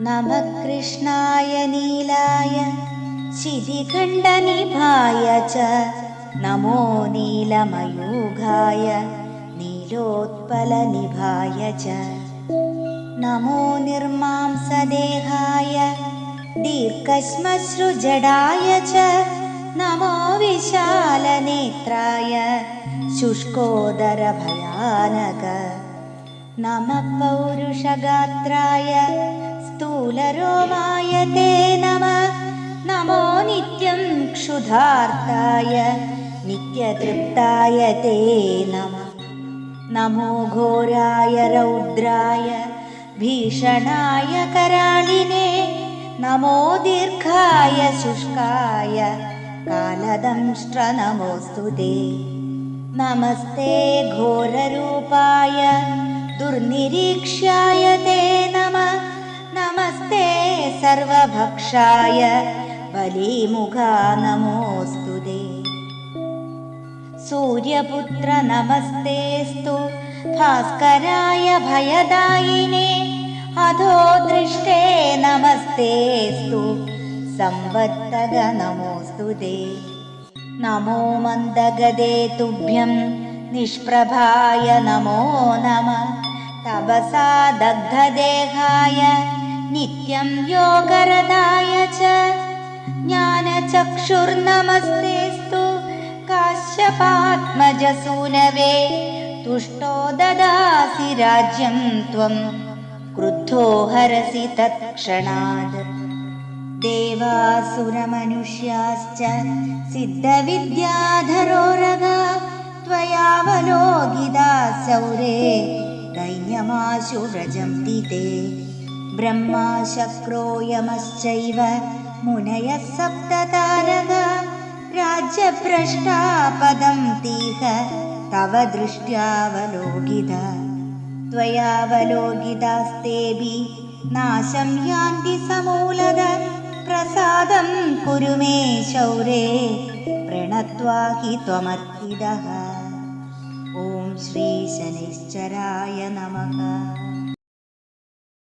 नमः कृष्णाय नीलाय शिधिखण्डनिभाय च। नमो नीलमयूघाय नीलोत्पलनिभाय च। नमो निर्मांसदेहाय दीर्घश्मश्रुजडाय च। नमो विशालनेत्राय शुष्कोदरभयानक। नमः पौरुषगात्राय स्थूलरोमाय ते नमः। नमो नित्यं क्षुधार्ताय नित्यतृप्ताय ते नमः। नमो घोराय रौद्राय भीषणाय करालिने नमो दीर्घाय शुष्काय कालदंष्ट्रनमोऽस्तु ते। नमस्ते घोररूपाय दुर्निरीक्ष्याय ते नमः सर्वभक्षाय बलिमुखा ते। सूर्यपुत्र नमस्तेस्तु भास्कराय भयदायिने अधो दृष्टे नमस्तेस्तु संवत्तग नमोऽस्तु ते। नमो मन्दगदे तुभ्यं निष्प्रभाय नमो नमः तपसा दग्धदेहाय नित्यं योगरदाय च ज्ञानचक्षुर्नमस्तेस्तु काश्यपात्मजसूनवे तुष्टो ददासि राज्यं त्वं क्रुद्धो हरसि तत्क्षणात् देवासुरमनुष्याश्च सिद्धविद्याधरोरगा त्वयावलोकिता सौरे दैन्यमाशु व्रजन्ति ते ब्रह्मा शक्रो यमश्चैव मुनयः सप्ततारका राज्यभ्रष्टापदं तीह तव दृष्ट्यावलोकिता त्वयावलोकितास्तेऽपि नाशं यान्ति समूलद। प्रसादं कुरु मे शौरे प्रणत्वा हि त्वमर्पितः। ॐ श्रीशनिश्चराय नमः